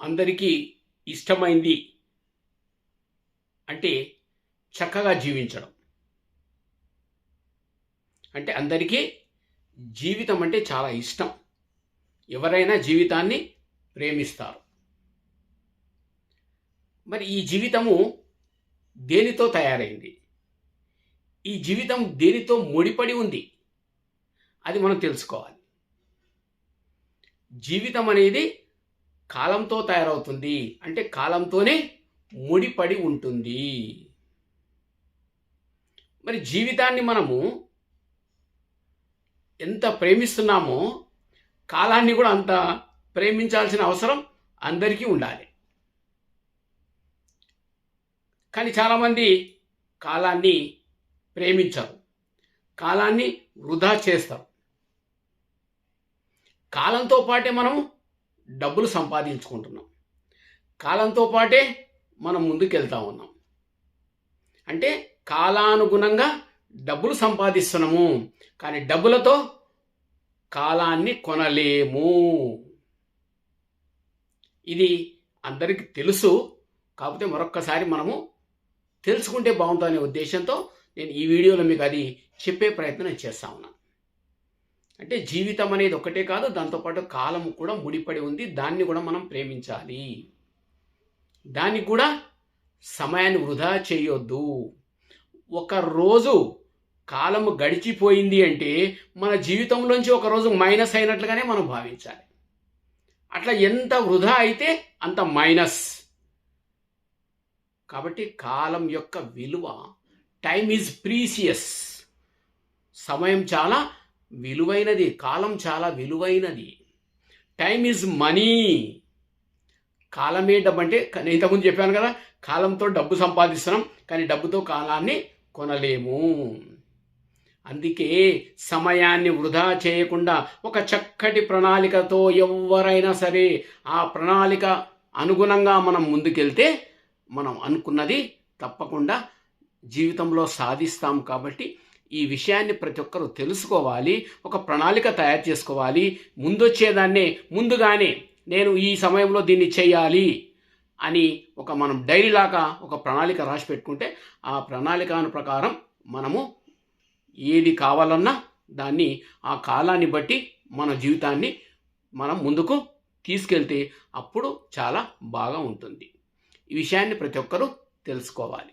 అందరికీ ఇష్టమైంది అంటే చక్కగా జీవించడం. అంటే అందరికీ జీవితం అంటే చాలా ఇష్టం. ఎవరైనా జీవితాన్ని ప్రేమిస్తారు. మరి ఈ జీవితము దేనితో తయారైంది? ఈ జీవితం దేనితో ముడిపడి ఉంది? అది మనం తెలుసుకోవాలి. జీవితం అనేది కాలంతో తయారవుతుంది. అంటే కాలంతోనే ముడిపడి ఉంటుంది. మరి జీవితాన్ని మనము ఎంత ప్రేమిస్తున్నామో కాలాన్ని కూడా అంత ప్రేమించాల్సిన అవసరం అందరికీ ఉండాలి. కానీ చాలామంది కాలాన్ని ప్రేమించరు. కాలాన్ని వృధా చేస్తారు. కాలంతో పాటే మనం డబ్బులు సంపాదించుకుంటున్నాం. కాలంతో పాటే మనం ముందుకెళ్తా ఉన్నాం. అంటే కాలానుగుణంగా డబ్బులు సంపాదిస్తున్నాము కానీ డబ్బులతో కాలాన్ని కొనలేము. ఇది అందరికీ తెలుసు కాకపోతే మరొక్కసారి మనము తెలుసుకుంటే బాగుంటుందనే ఉద్దేశంతో నేను ఈ వీడియోలో మీకు అది చెప్పే ప్రయత్నం నేను చేస్తా ఉన్నాను అంటే జీవితం అనేది ఒకటే కాదు దాంతోపాటు కాలం కూడా ముడిపడి ఉంది. దాన్ని కూడా మనం ప్రేమించాలి. దానికి కూడా సమయాన్ని వృధా చేయొద్దు. ఒక రోజు కాలం గడిచిపోయింది అంటే మన జీవితంలోంచి ఒక రోజు మైనస్ అయినట్లుగానే మనం భావించాలి. అట్లా ఎంత వృధా అయితే అంత మైనస్. కాబట్టి కాలం యొక్క విలువ టైం ఈజ్ ప్రీసియస్. సమయం చాలా విలువైనది కాలం చాలా విలువైనది. టైం ఈజ్ మనీ కాలమే డబ్బు అంటే నేను ఇంతకుముందు చెప్పాను కదా కాలంతో డబ్బు సంపాదిస్తున్నాం కానీ డబ్బుతో కాలాన్ని కొనలేము. అందుకే సమయాన్ని వృధా చేయకుండా ఒక చక్కటి ప్రణాళికతో ఎవరైనా సరే ఆ ప్రణాళిక అనుగుణంగా మనం ముందుకెళ్తే మనం అనుకున్నది తప్పకుండా జీవితంలో సాధిస్తాం కాబట్టి ఈ విషయాన్ని ప్రతి ఒక్కరూ తెలుసుకోవాలి ఒక ప్రణాళిక తయారు చేసుకోవాలి. ముందొచ్చేదాన్నే ముందుగానే నేను ఈ సమయంలో దీన్ని చేయాలి అని ఒక మనం డైరీలాగా ఒక ప్రణాళిక రాసి పెట్టుకుంటే ఆ ప్రణాళిక ప్రకారం మనము ఏది కావాలన్నా దాన్ని ఆ కాలాన్ని బట్టి మన జీవితాన్ని మనం ముందుకు తీసుకెళ్తే అప్పుడు చాలా బాగా ఉంటుంది. ఈ విషయాన్ని ప్రతి ఒక్కరూ తెలుసుకోవాలి.